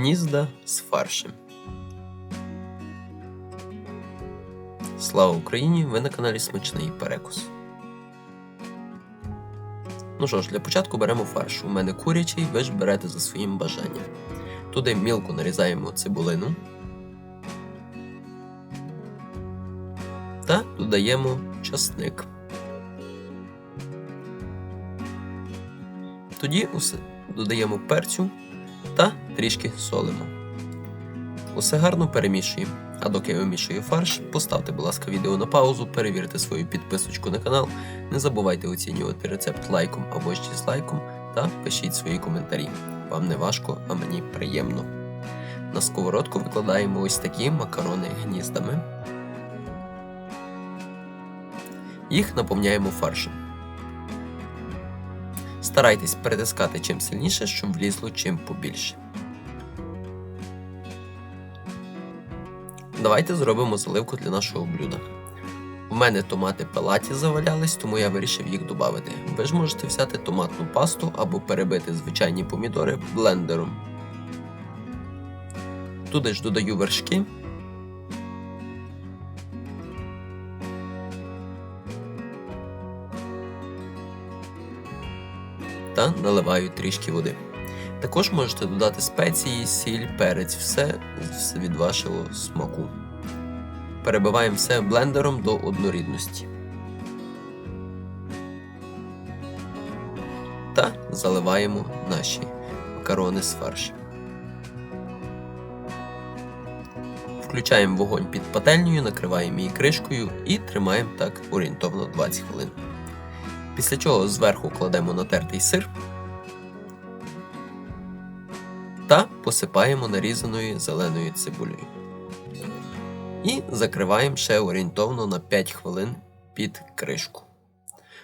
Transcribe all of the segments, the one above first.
Гнізда з фаршем. Слава Україні! Ви на каналі Смачний Перекус. Ну що ж, для початку беремо фарш. У мене курячий, ви ж берете за своїм бажанням. Туди мілко нарізаємо цибулину. Та додаємо часник. Тоді усе додаємо перцю та трішки солимо. Усе гарно перемішуємо. А доки я вимішую фарш, поставте, будь ласка, відео на паузу, перевірте свою підписочку на канал, не забувайте оцінювати рецепт лайком або ж дізлайком та пишіть свої коментарі. Вам не важко, а мені приємно. На сковородку викладаємо ось такі макарони гніздами. Їх наповняємо фаршем. Старайтесь перетискати чим сильніше, щоб влізло чим побільше. Давайте зробимо заливку для нашого блюда. У мене томати пелаті завалялись, тому я вирішив їх додати. Ви ж можете взяти томатну пасту або перебити звичайні помідори блендером. Туди ж додаю вершки. Та наливаю трішки води. Також можете додати спеції, сіль, перець, все від вашого смаку. Перебиваємо все блендером до однорідності. Та заливаємо наші макарони з фаршем. Включаємо вогонь під пательнею, накриваємо її кришкою і тримаємо так орієнтовно 20 хвилин. Після чого зверху кладемо натертий сир та посипаємо нарізаною зеленою цибулею. І закриваємо ще орієнтовно на 5 хвилин під кришку.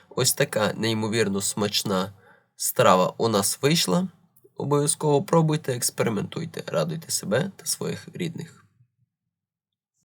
Ось така неймовірно смачна страва у нас вийшла. Обов'язково пробуйте, експериментуйте, радуйте себе та своїх рідних.